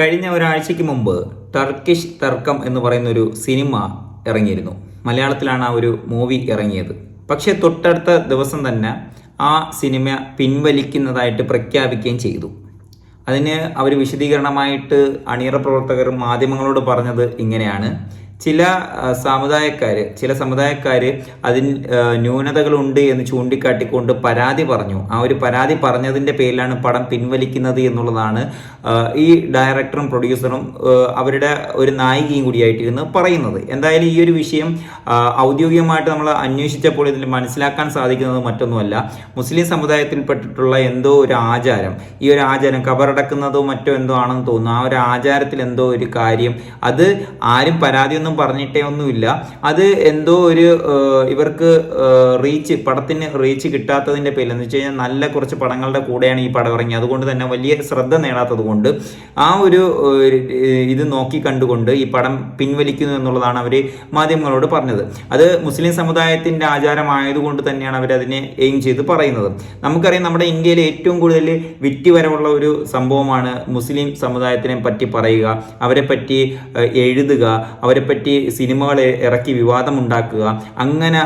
കഴിഞ്ഞ ഒരാഴ്ചയ്ക്ക് മുമ്പ് ടർക്കിഷ് തർക്കം എന്ന് പറയുന്ന ഒരു സിനിമ ഇറങ്ങിയിരുന്നു. മലയാളത്തിലാണ് ആ ഒരു മൂവി ഇറങ്ങിയത്. പക്ഷേ തൊട്ടടുത്ത ദിവസം തന്നെ ആ സിനിമ പിൻവലിക്കുന്നതായിട്ട് പ്രഖ്യാപിക്കുകയും ചെയ്തു. അതിന് അവർ വിശദീകരണമായിട്ട് അണിയറ പ്രവർത്തകരും മാധ്യമങ്ങളോട് പറഞ്ഞത് ഇങ്ങനെയാണ്. ചില സമുദായക്കാർ ചില സമുദായക്കാർ അതിൽ ന്യൂനതകളുണ്ട് എന്ന് ചൂണ്ടിക്കാട്ടിക്കൊണ്ട് പരാതി പറഞ്ഞു. ആ ഒരു പരാതി പറഞ്ഞതിന്റെ പേരിലാണ് പടം പിൻവലിക്കുന്നത് എന്നുള്ളതാണ് ഈ ഡയറക്ടറും പ്രൊഡ്യൂസറും അവരുടെ ഒരു നായികയും കൂടിയായിട്ടിരുന്ന് പറയുന്നത്. എന്തായാലും ഈ ഒരു വിഷയം ഔദ്യോഗികമായിട്ട് നമ്മൾ അന്വേഷിച്ചപ്പോൾ ഇതിൽ മനസ്സിലാക്കാൻ സാധിക്കുന്നത് മറ്റൊന്നുമല്ല. മുസ്ലിം സമുദായത്തിൽപ്പെട്ടിട്ടുള്ള എന്തോ ഒരു ആചാരം ഈ ഒരു ആചാരം കബറടക്കുന്നതോ മറ്റോ എന്തോ ആണെന്ന് തോന്നുന്നു. ആ ഒരു ആചാരത്തിൽ എന്തോ ഒരു കാര്യം അത് ആരും പരാതിയൊന്നും പറഞ്ഞിട്ടേ ഒന്നുമില്ല. അത് എന്തോ ഒരു ഇവർക്ക് റീച്ച് പടത്തിന് റീച്ച് കിട്ടാത്തതിന്റെ പേരിൽ എന്ന് വെച്ച് കഴിഞ്ഞാൽ നല്ല കുറച്ച് പടങ്ങളുടെ കൂടെയാണ് ഈ പടം ഇറങ്ങിയത്. അതുകൊണ്ട് തന്നെ വലിയ ശ്രദ്ധ നേടാത്തത് കൊണ്ട് ആ ഒരു ഇത് നോക്കി കണ്ടുകൊണ്ട് ഈ പടം പിൻവലിക്കുന്നു എന്നുള്ളതാണ് അവർ മാധ്യമങ്ങളോട് പറഞ്ഞത്. അത് മുസ്ലിം സമുദായത്തിന്റെ ആചാരമായതുകൊണ്ട് തന്നെയാണ് അവർ അതിനെ എയിം ചെയ്ത് പറയുന്നത്. നമുക്കറിയാം നമ്മുടെ ഇന്ത്യയിൽ ഏറ്റവും കൂടുതൽ വിറ്റുവരവുള്ള ഒരു സംഭവമാണ് മുസ്ലിം സമുദായത്തിനെ പറ്റി പറയുക അവരെ പറ്റി എഴുതുക അവരെ പറ്റി സിനിമകൾ ഇറക്കി വിവാദമുണ്ടാക്കുക. അങ്ങനെ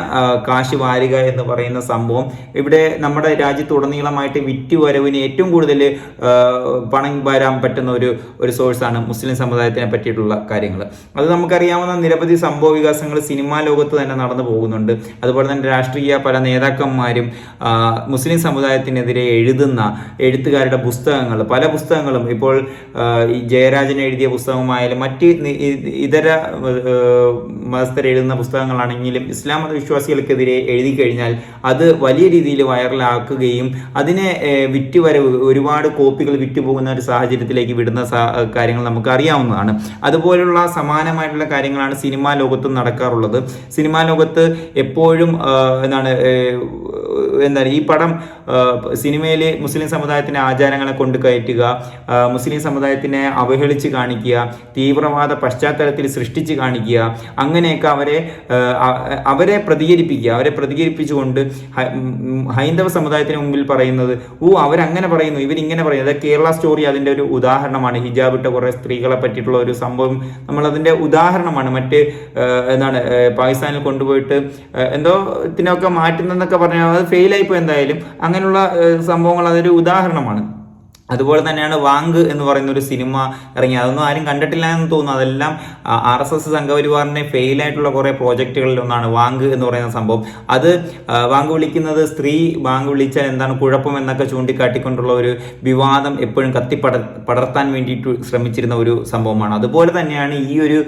കാശ് വാരുക എന്ന് പറയുന്ന സംഭവം ഇവിടെ നമ്മുടെ രാജ്യത്തുടനീളമായിട്ട് വിറ്റുവരവിന് ഏറ്റവും കൂടുതൽ പണം വരാൻ പറ്റുന്ന ഒരു ഒരു സോഴ്സാണ് മുസ്ലിം സമുദായത്തിനെ പറ്റിയിട്ടുള്ള കാര്യങ്ങൾ. അത് നമുക്കറിയാവുന്ന നിരവധി സംഭവ വികാസങ്ങൾ സിനിമാ ലോകത്ത് തന്നെ നടന്നു പോകുന്നുണ്ട്. അതുപോലെ തന്നെ രാഷ്ട്രീയ പല നേതാക്കന്മാരും മുസ്ലിം സമുദായത്തിനെതിരെ എഴുതുന്ന എഴുത്തുകാരുടെ പുസ്തകങ്ങൾ പല പുസ്തകങ്ങളും ഇപ്പോൾ ജയരാജൻ എഴുതിയ പുസ്തകമായാലും മറ്റ് ഇതര മതസ്ഥർ എഴുതുന്ന പുസ്തകങ്ങളാണെങ്കിലും ഇസ്ലാം മതവിശ്വാസികൾക്കെതിരെ എഴുതി കഴിഞ്ഞാൽ അത് വലിയ രീതിയിൽ വൈറലാക്കുകയും അതിനെ വിറ്റുവരവ് ഒരുപാട് കോപ്പികൾ വിറ്റുപോകുന്ന ഒരു സാഹചര്യത്തിലേക്ക് വിടുന്ന കാര്യങ്ങൾ നമുക്ക് അറിയാവുന്നതാണ് അതുപോലുള്ള സമാനമായിട്ടുള്ള കാര്യങ്ങളാണ് സിനിമാ ലോകത്തും നടക്കാറുള്ളത്. സിനിമാ ലോകത്ത് എപ്പോഴും എന്താണ് എന്താണ് ഈ പടം സിനിമയിൽ മുസ്ലിം സമുദായത്തിന്റെ ആചാരങ്ങളെ കൊണ്ടു കയറ്റുക മുസ്ലിം സമുദായത്തിനെ അവഹേളിച്ച് കാണിക്കുക തീവ്രവാദ പശ്ചാത്തലത്തിൽ സൃഷ്ടിച്ച് കാണിക്കുക അങ്ങനെയൊക്കെ അവരെ അവരെ പ്രതികരിപ്പിക്കുക. അവരെ പ്രതികരിപ്പിച്ചുകൊണ്ട് ഹൈന്ദവ സമുദായത്തിന് മുമ്പിൽ പറയുന്നത് ഓ അവരങ്ങനെ പറയുന്നു ഇവരിങ്ങനെ പറയുന്നു. അത് കേരള സ്റ്റോറി അതിന്റെ ഒരു ഉദാഹരണമാണ്. ഹിജാബ് ഇട്ട കുറേ സ്ത്രീകളെ പറ്റിയിട്ടുള്ള ഒരു സംഭവം നമ്മളതിന്റെ ഉദാഹരണമാണ്. മറ്റ് എന്താണ് പാകിസ്ഥാനിൽ കൊണ്ടുപോയിട്ട് എന്തോ ഇതിനൊക്കെ മാറ്റുന്നെന്നൊക്കെ പറഞ്ഞാൽ അത് ഫെയിലായിപ്പോൾ എന്തായാലും. അങ്ങനെയുള്ള സംഭവങ്ങൾ അതൊരു ഉദാഹരണമാണ്. അതുപോലെ തന്നെയാണ് വാങ്ക് എന്ന് പറയുന്ന ഒരു സിനിമ ഇറങ്ങി അതൊന്നും ആരും കണ്ടിട്ടില്ല എന്ന് തോന്നുന്നു. അതെല്ലാം ആർ എസ് എസ് സംഘപരിവാറിന്റെ ഫെയിലായിട്ടുള്ള കുറേ പ്രോജക്റ്റുകളിൽ ഒന്നാണ് വാങ്ക് എന്ന് പറയുന്ന സംഭവം. അത് വാങ്ക് വിളിക്കുന്നത് സ്ത്രീ വാങ്ക് വിളിച്ചാൽ എന്താണ് കുഴപ്പം എന്നൊക്കെ ചൂണ്ടിക്കാട്ടിക്കൊണ്ടുള്ള ഒരു വിവാദം എപ്പോഴും കത്തിപ്പട പടർത്താൻ വേണ്ടിയിട്ട് ശ്രമിച്ചിരുന്ന ഒരു സംഭവമാണ്. അതുപോലെ തന്നെയാണ് ഈ ഒരു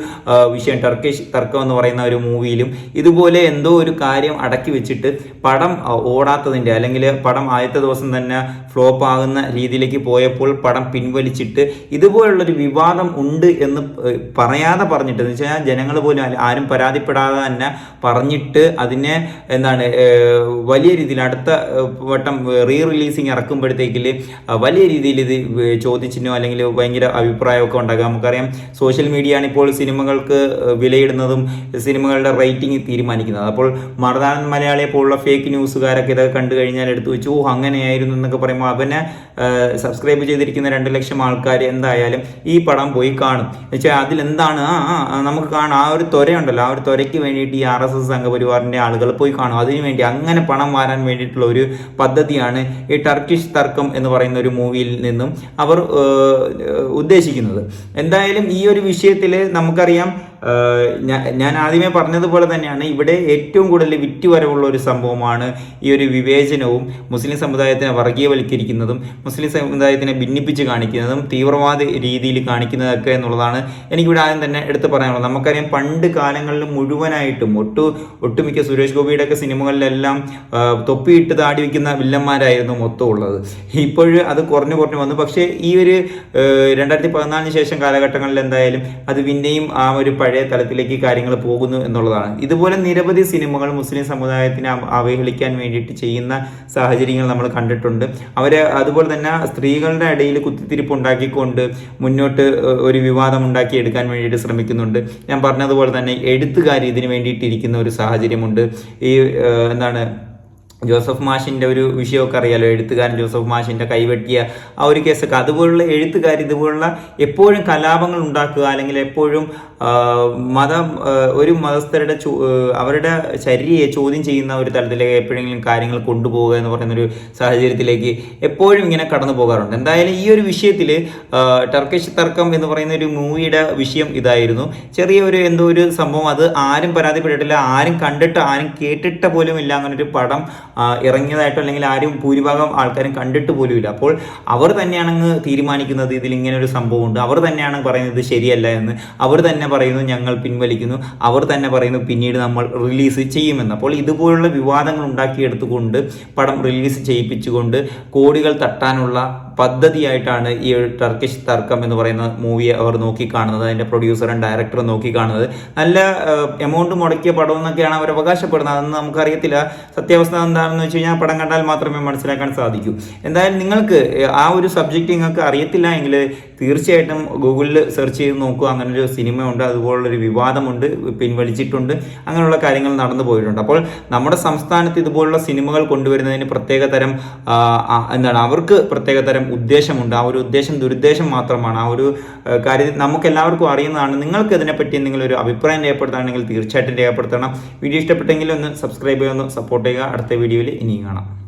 വിഷയം ടർക്കിഷ് തർക്കം എന്ന് പറയുന്ന ഒരു മൂവിയിലും ഇതുപോലെ എന്തോ ഒരു കാര്യം അടക്കി വെച്ചിട്ട് പടം ഓടാത്തതിന്റെ അല്ലെങ്കിൽ പടം ആദ്യത്തെ ദിവസം തന്നെ ഫ്ലോപ്പ് ആകുന്ന രീതിയിലേക്ക് പോയപ്പോൾ പടം പിൻവലിച്ചിട്ട് ഇതുപോലുള്ളൊരു വിവാദം ഉണ്ട് എന്ന് പറയാതെ പറഞ്ഞിട്ട് എന്ന് വെച്ചാൽ ജനങ്ങൾ പോലും ആരും- പരാതിപ്പെടാതെ തന്നെ പറഞ്ഞിട്ട് അതിനെ എന്താണ് വലിയ രീതിയിൽ അടുത്ത വട്ടം റീ റിലീസിങ് ഇറക്കുമ്പോഴത്തേക്കിൽ വലിയ രീതിയിൽ ഇത് ചോദിച്ചിനോ അല്ലെങ്കിൽ ഭയങ്കര അഭിപ്രായമൊക്കെ ഉണ്ടാകാം നമുക്കറിയാം സോഷ്യൽ മീഡിയ ആണ് ഇപ്പോൾ സിനിമകൾക്ക് വിലയിടുന്നതും സിനിമകളുടെ റേറ്റിംഗ് തീരുമാനിക്കുന്നത്. അപ്പോൾ മറുനാടൻ മലയാളിയെ പോലുള്ള ഫേക്ക് ന്യൂസുകാരൊക്കെ ഇതൊക്കെ കണ്ടു കഴിഞ്ഞാൽ എടുത്തു വെച്ചു ഓ അങ്ങനെയായിരുന്നു എന്നൊക്കെ പറയുമ്പോൾ അവനെ സബ്സ്ക്രൈബ് ചെയ്തിരിക്കുന്ന രണ്ട് ലക്ഷം ആൾക്കാർ എന്തായാലും ഈ പടം പോയി കാണും. വെച്ചാൽ അതിലെന്താണ്? നമുക്ക് കാണാം. ആ ഒരു ത്വരയുണ്ടല്ലോ. ആ ഒരു ത്വരയ്ക്ക് വേണ്ടിയിട്ട് ഈ ആർ എസ് എസ് സംഘപരിവാറിന്റെ ആളുകൾ പോയി കാണും. അതിനു വേണ്ടി അങ്ങനെ പണം വാരാൻ വേണ്ടിയിട്ടുള്ള ഒരു പദ്ധതിയാണ് ഈ ടർക്കിഷ് തർക്കം എന്ന് പറയുന്ന ഒരു മൂവിയിൽ നിന്നും അവർ ഉദ്ദേശിക്കുന്നത്. എന്തായാലും ഈ ഒരു വിഷയത്തിൽ നമുക്കറിയാം ഞാൻ ആദ്യമേ പറഞ്ഞതുപോലെ തന്നെയാണ് ഇവിടെ ഏറ്റവും കൂടുതൽ വിറ്റുവരവുള്ള ഒരു സംഭവമാണ് ഈ ഒരു വിവേചനവും മുസ്ലിം സമുദായത്തിനെ വർഗീയവൽക്കരിക്കുന്നതും മുസ്ലിം സമുദായത്തിനെ ഭിന്നിപ്പിച്ച് കാണിക്കുന്നതും തീവ്രവാദ രീതിയിൽ കാണിക്കുന്നതൊക്കെ എന്നുള്ളതാണ് എനിക്കിവിടെ ആദ്യം തന്നെ എടുത്തു പറയാനുള്ളത്. നമുക്കറിയാം പണ്ട് കാലങ്ങളിൽ മുഴുവനായിട്ടും ഒട്ടു ഒട്ടുമിക്ക സുരേഷ് ഗോപിയുടെ ഒക്കെ സിനിമകളിലെല്ലാം തൊപ്പിയിട്ട് താടി വയ്ക്കുന്ന വില്ലന്മാരായിരുന്നു മൊത്തം ഉള്ളത്. ഇപ്പോഴും അത് കുറഞ്ഞു കുറഞ്ഞു വന്നു. പക്ഷേ ഈ ഒരു രണ്ടായിരത്തി പതിനാലിന് ശേഷം കാലഘട്ടങ്ങളിൽ എന്തായാലും അത് പിന്നെയും ആ ഒരു പഴയ തലത്തിലേക്ക് കാര്യങ്ങൾ പോകുന്നു എന്നുള്ളതാണ്. ഇതുപോലെ നിരവധി സിനിമകൾ മുസ്ലിം സമുദായത്തിനെ അവഹേളിക്കാൻ വേണ്ടിയിട്ട് ചെയ്യുന്ന സാഹചര്യങ്ങൾ നമ്മൾ കണ്ടിട്ടുണ്ട്. അവരെ അതുപോലെ തന്നെ സ്ത്രീകളുടെ ഇടയിൽ കുത്തിത്തിരിപ്പ് ഉണ്ടാക്കിക്കൊണ്ട് മുന്നോട്ട് ഒരു വിവാദം ഉണ്ടാക്കിയെടുക്കാൻ വേണ്ടിയിട്ട് ശ്രമിക്കുന്നുണ്ട്. ഞാൻ പറഞ്ഞതുപോലെ തന്നെ എഴുത്തുകാർ ഇതിന് വേണ്ടിയിട്ടിരിക്കുന്ന ഒരു സാഹചര്യമുണ്ട്. ഈ എന്താണ് ജോസഫ് മാഷിന്റെ ഒരു വിഷയമൊക്കെ അറിയാലോ? എഴുത്തുകാരൻ ജോസഫ് മാഷിന്റെ കൈവെട്ടിയ ആ ഒരു കേസൊക്കെ. അതുപോലുള്ള എഴുത്തുകാർ ഇതുപോലുള്ള എപ്പോഴും കലാപങ്ങൾ ഉണ്ടാക്കുക അല്ലെങ്കിൽ എപ്പോഴും മതം ഒരു മതസ്ഥരുടെ അവരുടെ ശരീരയെ ചോദ്യം ചെയ്യുന്ന ഒരു തലത്തിലേക്ക് എപ്പോഴെങ്കിലും കാര്യങ്ങൾ കൊണ്ടുപോകുക എന്ന് പറയുന്ന ഒരു സാഹചര്യത്തിലേക്ക് എപ്പോഴും ഇങ്ങനെ കടന്നു പോകാറുണ്ട്. എന്തായാലും ഈ ഒരു വിഷയത്തിൽ ടർക്കിഷ് തർക്കം എന്ന് പറയുന്ന ഒരു മൂവിയുടെ വിഷയം ഇതായിരുന്നു. ചെറിയ ഒരു എന്തോ ഒരു സംഭവം. അത് ആരും പരാതിപ്പെട്ടിട്ടില്ല. ആരും കണ്ടിട്ട് ആരും കേട്ടിട്ട് പോലും ഇല്ല. അങ്ങനൊരു പടം ഇറങ്ങിയതായിട്ടോ അല്ലെങ്കിൽ ആരും ഭൂരിഭാഗം ആൾക്കാരും കണ്ടിട്ട് പോലും ഇല്ല അപ്പോൾ അവർ തന്നെയാണ് തീരുമാനിക്കുന്നത് ഇതിൽ ഇങ്ങനെ ഒരു സംഭവമുണ്ട്. അവർ തന്നെയാണ് പറയുന്നത് ശരിയല്ല എന്ന്. അവർ തന്നെ പറയുന്നു ഞങ്ങൾ പിൻവലിക്കുന്നു. അവർ തന്നെ പറയുന്നു പിന്നീട് നമ്മൾ റിലീസ് ചെയ്യുമെന്ന്. അപ്പോൾ ഇതുപോലുള്ള വിവാദങ്ങൾ ഉണ്ടാക്കിയെടുത്തുകൊണ്ട് പടം റിലീസ് ചെയ്യിപ്പിച്ചുകൊണ്ട് കോടികൾ തട്ടാനുള്ള പദ്ധതിയായിട്ടാണ് ഈ ഒരു ടർക്കിഷ് തർക്കം എന്ന് പറയുന്ന മൂവി അവർ നോക്കിക്കാണുന്നത്. അതിന്റെ പ്രൊഡ്യൂസറും ഡയറക്ടറും നോക്കിക്കാണുന്നത്. നല്ല എമൗണ്ട് മുടക്കിയ പടം എന്നൊക്കെയാണ് അവർ അവകാശപ്പെടുന്നത്. അതൊന്നും നമുക്കറിയത്തില്ല. സത്യാവസ്ഥ എന്താണെന്ന് വെച്ച് കഴിഞ്ഞാൽ പടം കണ്ടാൽ മാത്രമേ മനസ്സിലാക്കാൻ സാധിക്കൂ. എന്തായാലും നിങ്ങൾക്ക് ആ ഒരു സബ്ജക്റ്റ് നിങ്ങൾക്ക് അറിയത്തില്ല എങ്കിൽ തീർച്ചയായിട്ടും ഗൂഗിളിൽ സെർച്ച് ചെയ്ത് നോക്കുക അങ്ങനെ ഒരു സിനിമയുണ്ട്. അതുപോലുള്ളൊരു വിവാദമുണ്ട്. പിൻവലിച്ചിട്ടുണ്ട്. അങ്ങനെയുള്ള കാര്യങ്ങൾ നടന്നു പോയിട്ടുണ്ട്. അപ്പോൾ നമ്മുടെ സംസ്ഥാനത്ത് ഇതുപോലുള്ള സിനിമകൾ കൊണ്ടുവരുന്നതിന് പ്രത്യേക തരം ആ, ആ, എന്താണ് അവർക്ക് പ്രത്യേക ഉദ്ദേശമുണ്ട്. ആ ഒരു ഉദ്ദേശം ദുരുദ്ദേശം മാത്രമാണ്. ആ ഒരു കാര്യം നമുക്ക് എല്ലാവർക്കും അറിയുന്നതാണ്. നിങ്ങൾക്ക് ഇതിനെപ്പറ്റി എന്തെങ്കിലും ഒരു അഭിപ്രായം രേഖപ്പെടുത്തുകയാണെങ്കിൽ തീർച്ചയായിട്ടും രേഖപ്പെടുത്തണം. വീഡിയോ ഇഷ്ടപ്പെട്ടെങ്കിൽ ഒന്ന് സബ്സ്ക്രൈബ് ചെയ്യുക ഒന്ന് സപ്പോർട്ട് ചെയ്യുക. അടുത്ത വീഡിയോയിൽ ഇനിയും കാണാം.